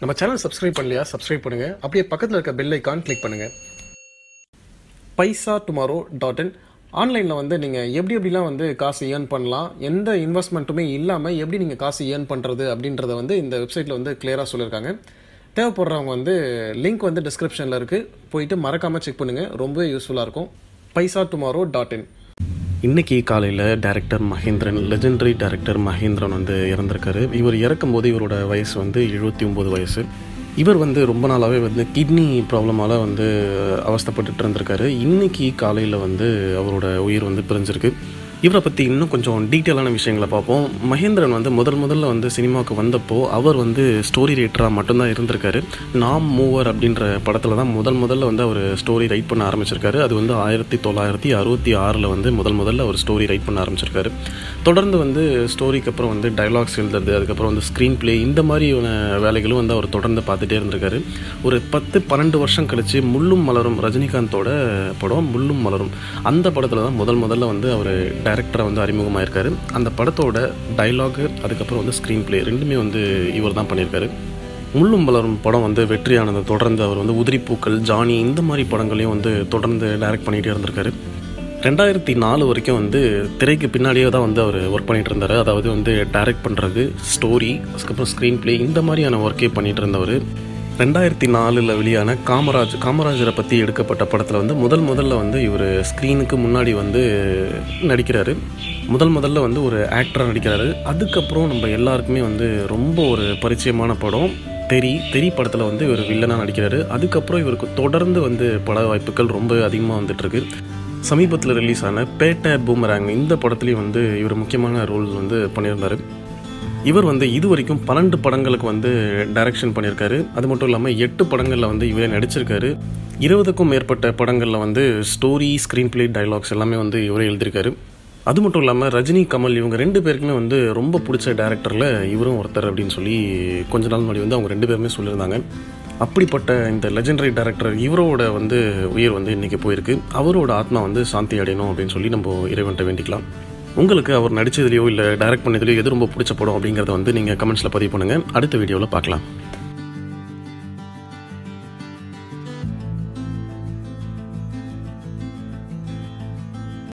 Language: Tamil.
நம்ம சேனல் சப்ஸ்கிரைப் பண்ணலையா? சப்ஸ்கிரைப் பண்ணுங்க. அப்படியே பக்கத்தில் இருக்க பெல் ஐக்கான் கிளிக் பண்ணுங்க. பைசா டுமாரோ டாட் இன் ஆன்லைனில் வந்து நீங்கள் எப்படி எப்படிலாம் வந்து காசு ஏர்ன் பண்ணலாம்? எந்த இன்வெஸ்ட்மெண்ட்டுமே இல்லாமல் எப்படி நீங்கள் காசு ஏர்ன் பண்ணுறது அப்படின்றத வந்து இந்த வெப்சைட்டில் வந்து கிளியராக சொல்லியிருக்காங்க. தேவைப்படுறவங்க வந்து லிங்க் வந்து டிஸ்கிரிப்ஷனில் இருக்குது போயிட்டு மறக்காமல் செக் பண்ணுங்கள் ரொம்பவே யூஸ்ஃபுல்லாக இருக்கும். பைசா டுமாரோ டாட் இன் இன்னைக்கு காலையில் director Mahendran legendary director Mahendran வந்து இறந்திருக்காரு. இவர் இறக்கும்போது இவரோட வயசு வந்து எழுபத்தி ஒம்பது வயசு. இவர் வந்து ரொம்ப நாளாகவே வந்து கிட்னி ப்ராப்ளமால் வந்து அவஸ்தப்பட்டுட்டு இருந்திருக்காரு. இன்றைக்கி காலையில் வந்து அவரோட உயிர் வந்து பிரிஞ்சிருக்கு. இவரை பற்றி இன்னும் கொஞ்சம் டீட்டெயிலான விஷயங்களை பார்ப்போம். மகேந்திரன் வந்து முதல் முதல்ல வந்து சினிமாவுக்கு வந்தப்போ அவர் வந்து ஸ்டோரி ரைட்டராக மட்டும்தான் இருந்திருக்காரு. நாம் மூவர் அப்படின்ற படத்தில் தான் முதல் முதல்ல வந்து அவர் ஸ்டோரி ரைட் பண்ண ஆரம்பிச்சிருக்காரு. அது வந்து ஆயிரத்தி தொள்ளாயிரத்தி அறுபத்தி ஆறில் வந்து முதல் முதல்ல அவர் ஸ்டோரி ரைட் பண்ண ஆரம்பிச்சிருக்காரு. தொடர்ந்து வந்து ஸ்டோரிக்கு அப்புறம் வந்து டைலாக்ஸ் எழுதுறது அதுக்கப்புறம் வந்து ஸ்க்ரீன் ப்ளே இந்த மாதிரியான வேலைகளும் வந்து அவர் தொடர்ந்து பார்த்துட்டே இருந்திருக்காரு. ஒரு பத்து பன்னெண்டு வருஷம் கழித்து முள்ளும் மலரும் ரஜினிகாந்தோட படம் முள்ளும் மலரும். அந்த படத்தில் தான் முதல் முதல்ல வந்து அவர் டேரக்டராக வந்து அறிமுகமாயிருக்காரு. அந்த படத்தோட டைலாகு அதுக்கப்புறம் வந்து ஸ்க்ரீன் ப்ளே ரெண்டுமே வந்து இவர் தான் பண்ணியிருக்காரு. முள்ளும் வளரும் படம் வந்து வெற்றியானதை தொடர்ந்து அவர் வந்து உதிரிப்பூக்கள் ஜானி இந்த மாதிரி படங்களையும் வந்து தொடர்ந்து டைரக்ட் பண்ணிகிட்டே இருந்திருக்காரு. ரெண்டாயிரத்தி நாலு வரைக்கும் வந்து திரைக்கு பின்னாடியே தான் வந்து அவர் ஒர்க் பண்ணிகிட்டு இருந்தார். அதாவது வந்து டைரக்ட் பண்ணுறது ஸ்டோரி அதுக்கப்புறம் ஸ்க்ரீன் ப்ளே இந்த மாதிரியான ஒர்க்கே பண்ணிகிட்டு இருந்தவர். ரெண்டாயிரத்தி நாலில் வெளியான காமராஜ் காமராஜரை பற்றி எடுக்கப்பட்ட படத்தில் வந்து முதல் முதல்ல வந்து இவர் ஸ்க்ரீனுக்கு முன்னாடி வந்து நடிக்கிறாரு. முதல் முதல்ல வந்து ஒரு ஆக்டராக நடிக்கிறாரு. அதுக்கப்புறம் நம்ம எல்லாருக்குமே வந்து ரொம்ப ஒரு பரிச்சயமான படம். தெரி தெரி படத்தில் வந்து இவர் வில்லனாக நடிக்கிறாரு. அதுக்கப்புறம் இவருக்கு தொடர்ந்து வந்து பட வாய்ப்புகள் ரொம்ப அதிகமாக வந்துட்டுருக்கு. சமீபத்தில் ரிலீஸ் ஆன பேட்டை பூமராங் இந்த படத்துலேயும் வந்து இவர் முக்கியமான ரோல் வந்து பண்ணியிருந்தார். இவர் வந்து இது வரைக்கும் பன்னெண்டு படங்களுக்கு வந்து டைரக்ஷன் பண்ணியிருக்காரு. அது மட்டும் இல்லாமல் எட்டு படங்களில் வந்து இவரே நடிச்சிருக்காரு. இருபதுக்கும் மேற்பட்ட படங்களில் வந்து ஸ்டோரி ஸ்க்ரீன் பிளே டைலாக்ஸ் எல்லாமே வந்து இவரே எழுதியிருக்காரு. அது மட்டும் இல்லாமல் ரஜினி கமல் இவங்க ரெண்டு பேருக்குமே வந்து ரொம்ப பிடிச்ச டேரக்டரில் இவரும் ஒருத்தர் அப்படின்னு சொல்லி கொஞ்ச நாள் முன்னாடி வந்து அவங்க ரெண்டு பேருமே சொல்லியிருந்தாங்க. அப்படிப்பட்ட இந்த லெஜெண்டரி டேரக்டர் இவரோட வந்து உயிர் வந்து இன்றைக்கி போயிருக்கு. அவரோட ஆத்மா வந்து சாந்தி அடையணும் அப்படின்னு சொல்லி நம்ம இறைவன்ட்ட வேண்டிக்கலாம். உங்களுக்கு அவர் நடித்ததுலையோ இல்லை டைரக்ட் பண்ணதுலையோ எது ரொம்ப பிடிச்ச படம் அப்படிங்கிறத வந்து நீங்கள் கமெண்ட்ஸில் பதிவு பண்ணுங்கள் அடுத்த வீடியோவில் பார்க்கலாம்.